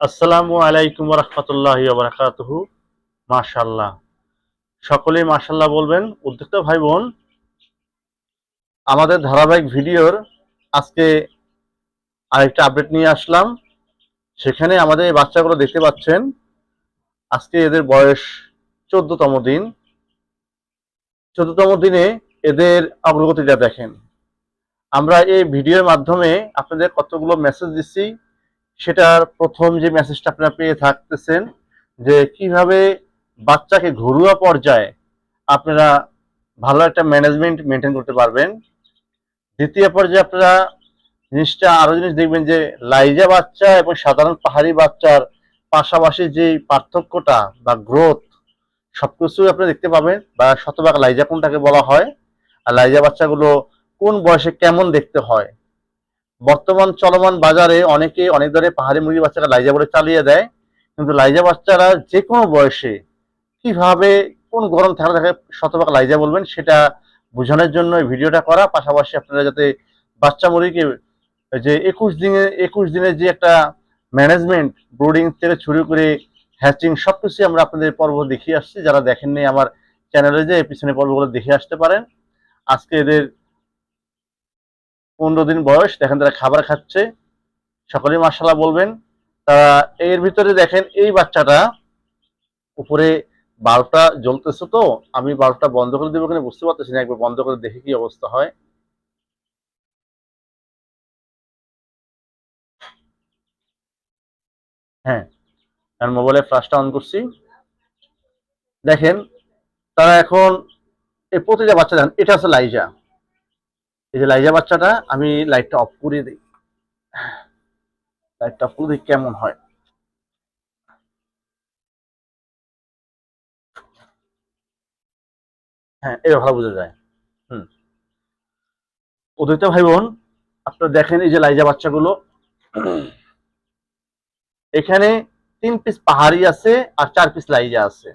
আসসালামু আলাইকুম রহমতুল্লাহ বারাকাতুহু মাশাল্লাহ সকলেই মাশাল্লাহ বলবেন। উদ্যোক্তা ভাই বোন আমাদের ধারাবাহিক ভিডিওর আজকে আরেকটা আপডেট নিয়ে আসলাম। সেখানে আমাদের এই বাচ্চাগুলো দেখতে পাচ্ছেন, আজকে এদের বয়স চোদ্দতম দিন। চোদ্দতম দিনে এদের অগ্রগতিটা দেখেন। আমরা এই ভিডিওর মাধ্যমে আপনাদের কতগুলো মেসেজ দিচ্ছি সেটার প্রথম যে মেসেজটা আপনারা পেয়ে থাকতেছেন, যে কীভাবে বাচ্চাকে ঘরোয়া পর্যায়ে আপনারা ভালো একটা ম্যানেজমেন্ট মেনটেন করতে পারবেন। দ্বিতীয় পর্যায়ে আপনারা জিনিসটা আরও জিনিস দেখবেন যে লাইজা বাচ্চা এবং সাধারণ পাহাড়ি বাচ্চার পাশাপাশি যে পার্থক্যটা বা গ্রোথ সবকিছু আপনারা দেখতে পাবেন বা শতভাগ লাইজা কোনটাকে বলা হয়, আর লাইজা বাচ্চাগুলো কোন বয়সে কেমন দেখতে হয়। বর্তমান চলমান বাজারে অনেকে অনেক ধরনের পাহাড়ি মুরগি বাচ্চারা লাইজা বলে চালিয়ে দেয়। কিন্তু লাইজা বাচ্চারা যে কোনো বয়সে কীভাবে কোন গরম থাকলে তাকে শতভাগ লাইজা বলবেন সেটা বোঝানোর জন্য ভিডিওটা করা। পাশাপাশি আপনারা যাতে বাচ্চা মুরগিকে যে একুশ দিনে, একুশ দিনের যে একটা ম্যানেজমেন্ট ব্রোডিং থেকে শুরু করে হ্যাচিং সব কিছুই আমরা আপনাদের পর্ব দেখিয়ে আসছি। যারা দেখেননি আমার চ্যানেলে যে পিছনে পর্বগুলো দেখে আসতে পারেন। আজকে এদের পনেরো দিন বয়স, দেখেন তারা খাবার খাচ্ছে। সকলেই মার্শাল্লাহ বলবেন। তারা এর ভিতরে দেখেন এই বাচ্চাটা, উপরে বাল্বটা জ্বলতেছে তো, আমি বাল্বটা বন্ধ করে দেবো কিনা বুঝতে পারতেছি না, একবার বন্ধ করে দেখে কি অবস্থা হয়। হ্যাঁ আমি মোবাইলে ফ্লাশটা অন করছি। দেখেন, তারা এখন এই প্রতিটা বাচ্চা দেন এটা হচ্ছে লাইজা। এই যে লাইজা বাচ্চাটা, আমি লাইটটা অফ করে দিই। লাইটটা অফ করে দিই, কেমন হয়? হ্যাঁ ভালো বোঝা যায়। হুম। উদয়িত ভাই বোন আপনারা দেখেন এই যে লাইজা বাচ্চাগুলো। এখানে তিন পিস পাহাড়ি আছে আর চার পিস লাইজা আছে।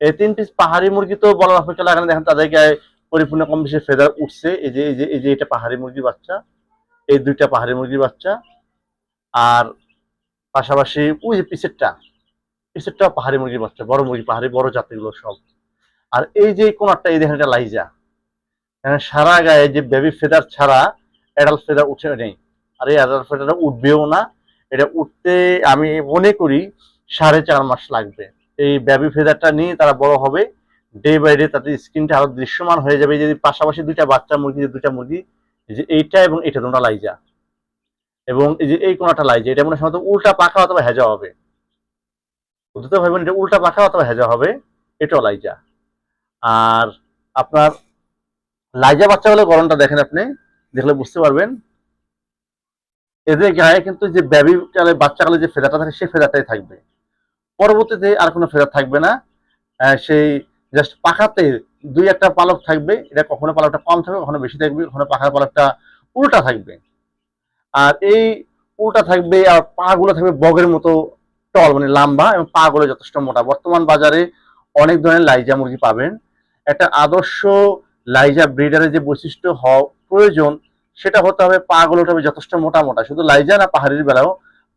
এই তিন পিস পাহাড়ি মুরগি তো বলার অপেক্ষা লাগে না। দেখেন তাদের গায়ে পরিপূর্ণ কম বেশি ফেদার উঠছে। এই যে এই যে এই যে এটা পাহাড়ি মুরগির বাচ্চা, এই দুইটা পাহাড়ি মুরগির বাচ্চা। আর পাশাপাশি ওই যে পিসেরটা পিসেরটা পাহাড়ি মুরগির বাচ্চা, বড় মুরগি, পাহাড়ি, বড় জাতিগুলো সব। আর এই যে কোনারটা, এই দেখেন এটা লাইজা। সারা গায়ে যে বেবি ফেদার ছাড়া অ্যাডাল্ট ফেদার উঠে নেই। আর এই অ্যাডাল্ট ফেদারটা উঠবেও না। এটা উঠতে আমি মনে করি সাড়ে চার মাস লাগবে। এই বেবি ফেদারটা নিয়ে তারা বড় হবে। ডে বাই ডে তাদের স্ক্রিনটা আরও দৃশ্যমান হয়ে যাবে। যদি পাশাপাশি দুইটা বাচ্চা মুরগি, যে দুইটা মুরগি যে এইটা এবং এইটা তোমরা লাইজা। এবং এই যে এই কোনাটা লাইজা, এটা মনে হয় উল্টা পাখা অথবা হেজা হবে। বুঝতে ভাইবেন এটা উল্টা পাখা অথবা হেজা হবে, এটাও লাইজা। আর আপনার লাইজা বাচ্চাগুলো গরমটা দেখেন আপনি, দেখলে বুঝতে পারবেন। এদের গায়ে কিন্তু যে বেবি কালে বাচ্চাকালে যে ফেদারটা থাকে সেই ফেদারটাই থাকবে। পরবর্তীতে আর কোনো ফেদার থাকবে না। সেই জাস্ট পাখাতে দুই একটা পালক থাকবে, এটা কখনো পালকটা কম থাকবে, কখনো বেশি থাকবে, কখনো পাখার পালকটা উল্টা থাকবে। আর এই উল্টা থাকবে আর পা গুলো থাকবে বগের মতো টল মানে লম্বা এবং পা গুলো যথেষ্ট মোটা। বর্তমান বাজারে অনেক ধরনের লাইজা মুরগি পাবেন। একটা আদর্শ লাইজা ব্রিডারের যে বৈশিষ্ট্য হওয়া প্রয়োজন, সেটা হতে হবে পা গুলো হতে হবে যথেষ্ট মোটা মোটা। শুধু লাইজা না, পাহাড়ির বেলাও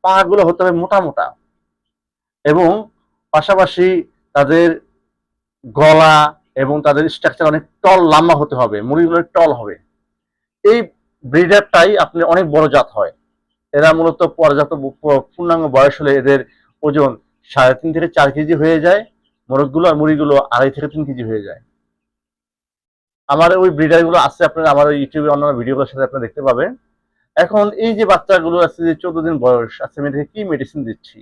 পা গুলো হতে হবে মোটা মোটা। এবং পাশাপাশি তাদের গলা এবং তাদের স্ট্রাকচার অনেক টল লম্বা হতে হবে মুরগিগুলো টল হবে। এই ব্রিডারটাই আপনি অনেক বড় জাত হয়। এরা মূলত পর্যাপ্ত পূর্ণাঙ্গ বয়স হলে এদের ওজন সাড়ে তিন থেকে চার কেজি হয়ে যায়, মোরগগুলো আর মুড়িগুলো আড়াই থেকে তিন কেজি হয়ে যায়। আমার ওই ব্রিডারগুলো আছে, আপনারা আমার ওই ইউটিউবে অন্যান্য ভিডিওগুলোর সাথে আপনারা দেখতে পাবেন। এখন এই যে বাচ্চাগুলো আছে, যে চোদ্দ দিন বয়স আছে, আমি কি মেডিসিন দিচ্ছি?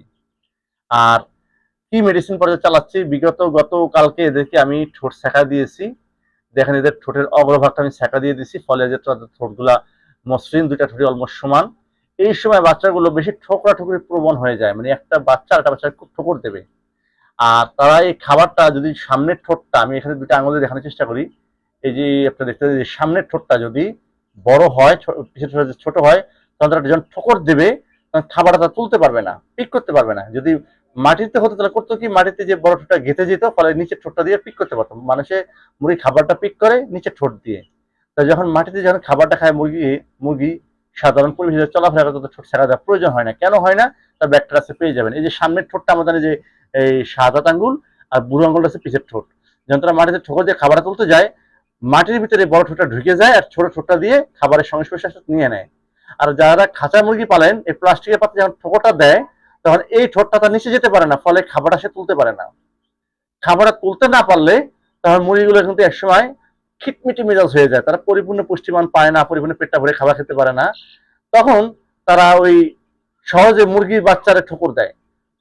আর কি মেডিসিন পর্যায়ে চালাচ্ছি? বিগত গত কালকে এদেরকে আমি ঠোঁট শেখা দিয়েছি। দেখেন এদের ঠোঁটের অগ্রভাগটা আমি শেখা দিয়ে দিয়েছি, ফলে যে তাদের ঠোঁটগুলা মসৃণ, দুইটা ঠোঁটই অলমোস্ট সমান। এই সময় বাচ্চাগুলো বেশি ঠোকরা ঠুকরি প্রবণ হয়ে যায় মানে একটা বাচ্চা একটা বাচ্চা খুব ঠোকর দেবে। আর তারা এই খাবারটা যদি সামনের ঠোঁটটা, আমি এখানে দুটো আঙুলে দেখানোর চেষ্টা করি। এই যে আপনারা দেখতে যে সামনের ঠোঁটটা যদি বড় হয়, ছোট হয়, তখন তারা যখন ঠোকর দেবে, তখন খাবারটা তুলতে পারবে না, পিক করতে পারবে না। যদি মাটিতে হতো, তাহলে করতো কি? মাটিতে যে বড় ঠোঁটটা গেঁথে যেত, ফলে নিচের ঠোঁটটা দিয়ে পিক করতে পারতো মানুষে মুরগি খাবারটা পিক করে নিচে ঠোঁট দিয়ে। তা যখন মাটিতে যখন খাবারটা খায় মুরগি মুরগি সাধারণ পরিবেশে চলাফেরা করতে, ঠোঁট শেখা দেওয়ার প্রয়োজন হয় না। কেন হয় না? তার ব্যাগটার কাছে পেয়ে যাবেন। এই যে সামনের ঠোঁটটা আমাদের যে, এই সাদা আঙ্গুল আর বুড়ো আঙ্গুলটা হচ্ছে পিছের ঠোঁট। যখন তারা মাটিতে ঠোকর দিয়ে খাবার তুলতে যায়, মাটির ভিতরে বড় ঠোঁটটা ঢুকে যায় আর ছোট ঠোঁটটা দিয়ে খাবারের সংস্পর্শে নিয়ে নেয়। আর যারা খাঁচা মুরগি পালেন, এই প্লাস্টিকের পাত্রে যখন ঠোকরটা দেয় তখন এই ঠোঁটটা তার নিচে যেতে পারে না, ফলে খাবারটা সে তুলতে পারে না। খাবারটা তুলতে না পারলে তখন মুরগিগুলো কিন্তু একসময় খিটমিটি মেজাজ হয়ে যায়। তারা পরিপূর্ণ পুষ্টিমান পায় না, পরিপূর্ণ পেটটা ভরে খাবার খেতে পারে না। তখন তারা ওই সহজে মুরগির বাচ্চারা ঠোকর দেয়।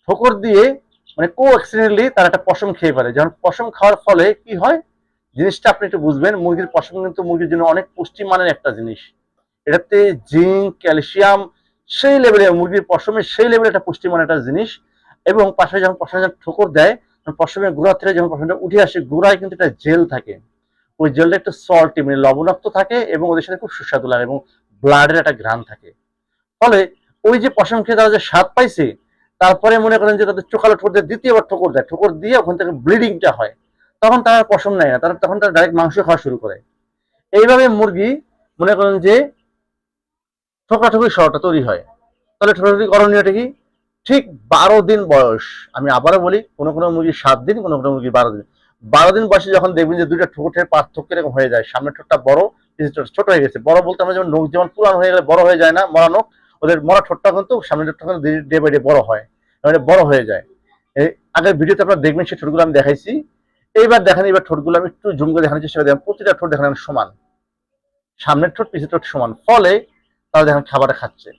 ঠোকর দিয়ে মানে কো অ্যাক্সিডেন্টলি তারা একটা পশম খেয়ে ফেলে। যখন পশম খাওয়ার ফলে কি হয়? জিনিসটা আপনি একটু বুঝবেন, মুরগির পশম কিন্তু মুরগির জন্য অনেক পুষ্টিমানের একটা জিনিস। এটাতে জিঙ্ক, ক্যালসিয়াম সেই লেভেলে মুরগির পশমে সেই লেভেলে একটা পুষ্টিমান একটা জিনিস এবং পাশে যখন পশমে যখন ঠোকর দেয় পশমের গোড়া থেকে যখন পশমটা উঠে আসে, গোড়ায় কিন্তু একটা জেল থাকে। ওই জেলটা একটু সল্টি মানে লবণাক্ত থাকে এবং ওদের সাথে খুব সুস্বাদু লাগে এবং ব্লাডের একটা ঘ্রাণ থাকে। ফলে ওই যে পশম খেয়ে তারা যে স্বাদ পাইছে, তারপরে মনে করেন যে তাদের চোখালো ঠোঁট দিয়ে দ্বিতীয়বার ঠোকর দেয়, ঠোকর দিয়ে ওখান থেকে ব্লিডিংটা হয়। তখন তারা পশম নেয় না, তারা তখন তারা ডাইরেক্ট মাংস খাওয়া শুরু করে। এইভাবে মুরগি মনে করেন যে ঠোকরাঠুকরি শরটা তৈরি হয়। তাহলে ঠোকরাঠুকরি করণীয়টা কি? ঠিক বারো দিন বয়স। আমি আবারও বলি, কোনো কোনো মুরগি সাত দিন, কোনো কোনো মুরগি বারো দিন। বারো দিন বয়সে যখন দেখবেন যে দুইটা ঠোঁটের পার্থক্য এরকম হয়ে যায়, সামনের ঠোঁটটা বড় ঠোঁট ছোট হয়ে গেছে। বড় বলতে আমরা যেমন নখ যেমন পুরানো হয়ে গেলে বড় হয়ে যায় না, মরা নখ, ওদের মরা ঠোঁটটা কিন্তু সামনের ঠোঁটটা কিন্তু ডে বাই ডে বড় হয় মানে বড় হয়ে যায়। এই আগের ভিডিওতে আপনারা দেখবেন সেই ঠোঁটগুলো আমি দেখাইছি। এইবার দেখেন এবার ঠোঁটগুলো আমি একটু জুম করে দেখানোর চেষ্টা করি। প্রতিটা ঠোঁট দেখানো সমান। সামনের ঠোঁট পিছের ঠোঁট সমান। ফলে তারা দেখেন খাবারটা খাচ্ছে।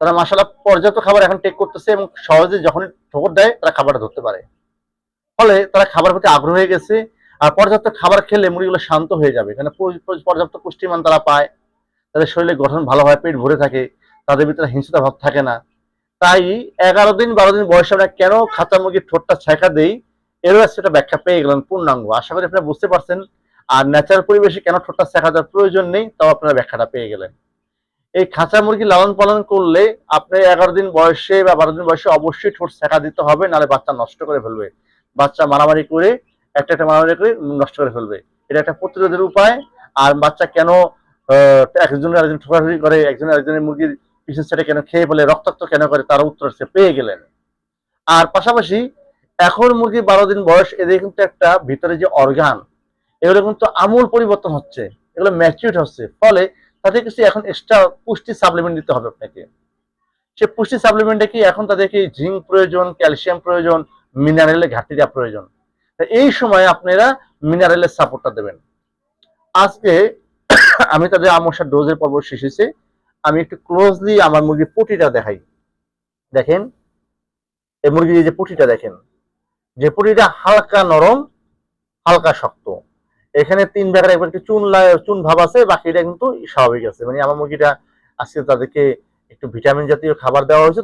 তারা মাসালা পর্যাপ্ত খাবার এখন টেক করতেছে এবং সহজে যখন ঠোকর দেয়, তারা খাবারটা ধরতে পারে। ফলে তারা খাবার প্রতি আগ্রহ হয়ে গেছে আর পর্যাপ্ত খাবার খেলে মুরগিগুলো শান্ত হয়ে যাবে। প- পর্যাপ্ত পুষ্টিমান তারা পায়। তাদের শরীরে গঠন ভালো হয়, পেট ভরে থাকে, তাদের ভিতরে হিংসা ভাব থাকে না। তাই এগারো দিন, বারো দিন বয়সে আমরা কেন খাঁচা মুরগির ঠোঁটটা ছেঁকা দেই? এরও সেটা ব্যাখ্যা পেয়ে গেলেন পূর্ণাঙ্গ। আশা করি আপনারা বুঝতে পারছেন। আর ন্যাচারাল পরিবেশে কেন ঠোঁটটা শেখা দেওয়ার প্রয়োজন নেই, তাও আপনারা ব্যাখ্যাটা পেয়ে গেলেন। এই খাঁচা মুরগি লালন পালন করলে আপনি এগারো দিন বয়সে বা বারো দিন বয়সে অবশ্যই ঠোঁট শেখা দিতে হবে, নাহলে বাচ্চা নষ্ট করে ফেলবে। বাচ্চা মারামারি করে, একটা একটা মারামারি করে নষ্ট করে ফেলবে। এটা একটা প্রতিরোধের উপায়। আর বাচ্চা কেন একজনের আরেকজন ঠোকাঠুকি করে একজনের আরেকজনের মুরগির পিছন সেটা কেন খেয়ে বলে রক্তাক্ত কেন করে, তার উত্তর সে পেয়ে গেলেন। আর পাশাপাশি এখন মুরগি বারো দিন বয়স, এদের কিন্তু একটা ভিতরে যে অর্গান এগুলো কিন্তু আমূল পরিবর্তন হচ্ছে, এগুলো ম্যাচিউর হচ্ছে। ফলে তাদের কিছু এখন এক্সট্রা পুষ্টি সাপ্লিমেন্ট দিতে হবে আপনাকে। সে পুষ্টি সাপ্লিমেন্টে কি এখন তাদেরকে জিঙ্ক প্রয়োজন ক্যালসিয়াম প্রয়োজন মিনারেলের ঘাটতি দেওয়া প্রয়োজন। এই সময় আপনারা মিনারেলের সাপোর্টটা দেবেন। আজকে আমি তাদের আমশার ডোজের পর্ব শেষ হয়েছে। আমি একটু ক্লোজলি আমার মুরগির পুটিটা দেখাই। দেখেন, এই মুরগির যে পুটিটা দেখেন, যে পুটিটা হালকা নরম, হালকা শক্ত। এখানে তিন ভাগের একবার একটু চুন চুন ভাব আছে, বাকিটা কিন্তু স্বাভাবিক আছে। মানে আমার মুরগিটা আজকে তাদেরকে একটু ভিটামিন জাতীয় খাবার দেওয়া হয়েছে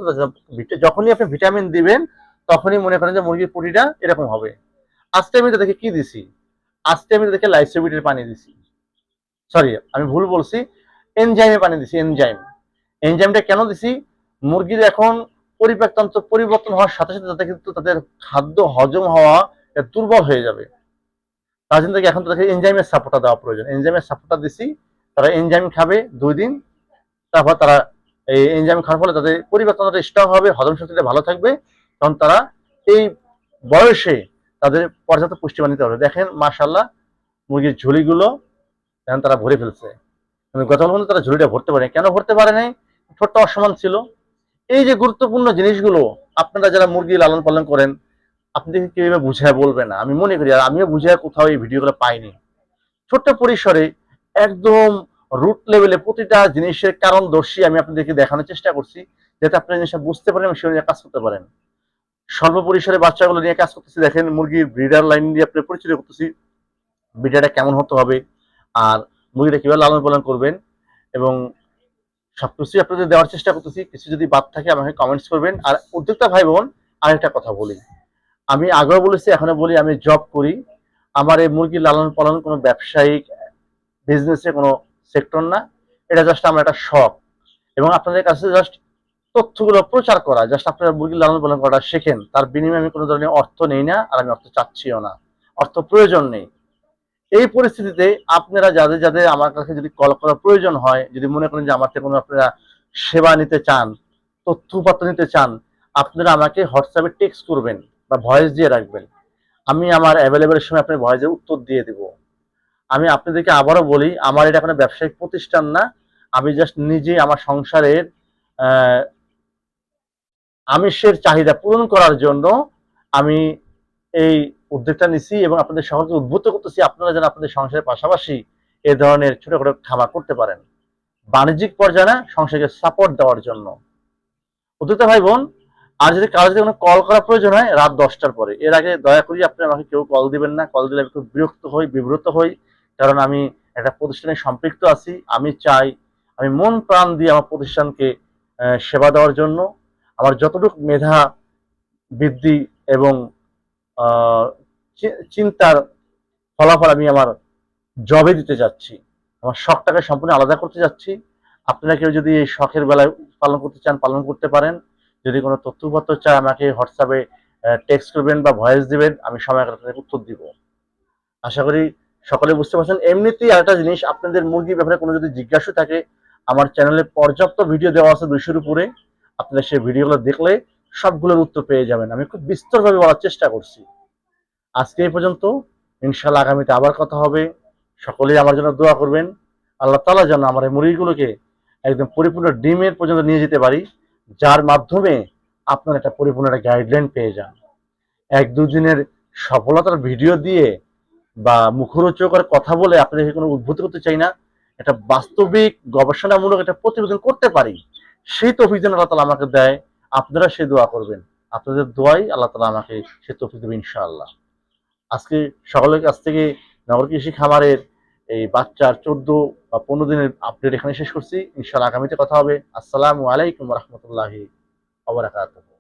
যখনই আপনি ভিটামিন দিবেন, তখনই মনে করেন যে মুরগির পুটিটা এরকম হবে। আজকে আমি তাদেরকে কি দিছি? আজকে আমি তাদেরকে লাইসোবিটের পানি দিছি। সরি আমি ভুল বলছি। এনজাইমে পানি দিছি এনজাইম এনজাইমটা কেন দিছি? মুরগির এখন পরিপাকতন্ত্র পরিবর্তন হওয়ার সাথে সাথে তাদের কিন্তু তাদের খাদ্য হজম হওয়া দুর্বল হয়ে যাবে। তার জন্য এখন তাদেরকে এনজাইমের সাপোর্টটা দেওয়া প্রয়োজন। এনজাইমের সাপোর্টটা দিছি, তারা এনজাইম খাবে দুই দিন, তারপর তারা এই এনজাইম খাওয়ার ফলে তাদের পরিবর্তনটা স্ট্রং হবে, হজম শক্তিটা ভালো থাকবে তখন তারা এই বয়সে তাদের পর্যাপ্ত পুষ্টিমান নিতে হবে দেখেন মাশাল্লাহ মুরগির ঝুলিগুলো এখন তারা ভরে ফেলছে। গতকাল পর্যন্ত তারা ঝুলিটা ভরতে পারে কেন ভরতে পারে নাই? ঠোঁটটা অসমান ছিল। এই যে গুরুত্বপূর্ণ জিনিসগুলো আপনারা যারা মুরগি লালন পালন করেন আপনাদেরকে কেউ এভাবে বুঝায় বলবে না। আমি মনে করি, আর আমিও বুঝায় কোথাও এই ভিডিওগুলো পাইনি। ছোট্ট পরিসরে একদম রুট লেভেলে প্রতিটা জিনিসের কারণ দর্শী আমি আপনাদেরকে দেখানোর চেষ্টা করছি, যাতে আপনারা জিনিসটা বুঝতে পারেন এবং সে অনুযায়ী কাজ করতে পারেন। স্বল্প পরিসরে বাচ্চাগুলো নিয়ে কাজ করতেছি, দেখেন মুরগির ব্রিডার লাইন দিয়ে আপনি পরিচিত করতেছি। ব্রিডারটা কেমন হতে হবে, আর মুরগিটা কীভাবে লালন পালন করবেন, এবং সবকিছুই আপনাদের দেওয়ার চেষ্টা করতেছি। কিছু যদি বাদ থাকে আমাকে কমেন্টস করবেন। আর উদ্যোক্তা ভাই বোন আরেকটা কথা বলি। আমি আগেও বলেছি, এখনও বলি, আমি জব করি। আমার এই মুরগি লালন পালন কোনো ব্যবসায়িক বিজনেসের কোনো সেক্টর না। এটা জাস্ট আমার একটা শখ। এবং আপনাদের কাছে জাস্ট তথ্যগুলো প্রচার করা জাস্ট আপনারা মুরগি লালন পালন করাটা শেখেন, তার বিনিময়ে আমি কোনো ধরনের অর্থ নেই না, আর আমি অর্থ চাচ্ছিও না। অর্থ প্রয়োজন নেই। এই পরিস্থিতিতে আপনারা যাদের যাদের আমার কাছে যদি কল করার প্রয়োজন হয়, যদি মনে করেন যে আমার থেকে কোনো আপনারা সেবা নিতে চান, তথ্য নিতে চান, আপনারা আমাকে হোয়াটসঅ্যাপে টেক্সট করবেন। বা ভয়েস দিয়ে রাখবেন। আমি আমার অ্যাভেলেবেলের সময় আপনার ভয়েসের উত্তর দিয়ে দেব। আমি আপনাদেরকে আবারও বলি, আমার এটা কোনো ব্যবসায়িক প্রতিষ্ঠান না। আমি জাস্ট নিজে আমার সংসারের আমিষের চাহিদা পূরণ করার জন্য আমি এই উদ্যোগটা নিছি এবং আপনাদের সকলকে উদ্বুদ্ধ করতেছি। আপনারা যেন আপনাদের সংসারের পাশাপাশি এ ধরনের ছোটখাটো খামার করতে পারেন। বাণিজ্যিক পর্যায়ে সংসারকে সাপোর্ট দেওয়ার জন্য। উদ্যোক্তা ভাই বোন আর যদি কারও যদি কোনো কল করার প্রয়োজন হয় রাত দশটার পরে, এর আগে দয়া করি আপনি আমাকে কেউ কল দিবেন না। কল দিলে আমি খুব বিরক্ত হই, বিব্রত হই। কারণ আমি একটা প্রতিষ্ঠানে সম্পৃক্ত আছি। আমি চাই, আমি মন প্রাণ দিয়ে আমার প্রতিষ্ঠানকে সেবা দেওয়ার জন্য। আমার যতটুকু মেধা, বৃদ্ধি এবং চিন্তার ফলাফল আমি আমার জবে দিতে যাচ্ছি আমার শখটাকে সম্পূর্ণ আলাদা করতে যাচ্ছি আপনারা কেউ যদি এই শখের বেলায় পালন করতে চান, পালন করতে পারেন। যদি কোনো তথ্যপত্র চায় আমাকে হোয়াটসঅ্যাপে টেক্সট করবেন বা ভয়েস দিবেন, আমি সময় আপনাদের উত্তর দিব। আশা করি সকলে বুঝতে পারছেন। এমনিতেই আরেকটা জিনিস, আপনাদের মুরগির ব্যাপারে কোনো যদি জিজ্ঞাসা থাকে, আমার চ্যানেলে পর্যাপ্ত ভিডিও দেওয়া আছে দুইশোর উপরে। আপনারা সেই ভিডিওগুলো দেখলে সবগুলোর উত্তর পেয়ে যাবেন। আমি খুব বিস্তরভাবে বলার চেষ্টা করছি। আজকে এই পর্যন্ত। ইনশাল্লাহ আগামীতে আবার কথা হবে। সকলেই আমার জন্য দোয়া করবেন। আল্লাহ তালা যেন আমার এই মুরগিগুলোকে একদম পরিপূর্ণ ডিমের পর্যন্ত নিয়ে যেতে পারি। যার মাধ্যমে আপনার একটা পরিপূর্ণ একটা গাইডলাইন পেয়ে যান। এক দুদিনের সফলতার ভিডিও দিয়ে বা মুখরোচকের কথা বলে আপনাদেরকে কোনো উদ্ভূত করতে চাই না, একটা বাস্তবিক, গবেষণামূলক একটা প্রতিবেদন করতে পারি, সেই তফিক যেন আল্লাহ তালা আমাকে দেয়, আপনারা সে দোয়া করবেন। আপনাদের দোয়াই আল্লাহ তালা আমাকে সে তফিক দেবে ইনশাআল্লাহ। আজকে সকলের কাছ থেকে নগর কৃষি খামারের এই বাচ্চার চোদ্দ বা পনেরো দিনের আপডেট এখানে শেষ করছি। ইনশাল্লাহ আগামীতে কথা হবে। আসসালামু আলাইকুম রহমতুল্লাহি আবরাকাতুহ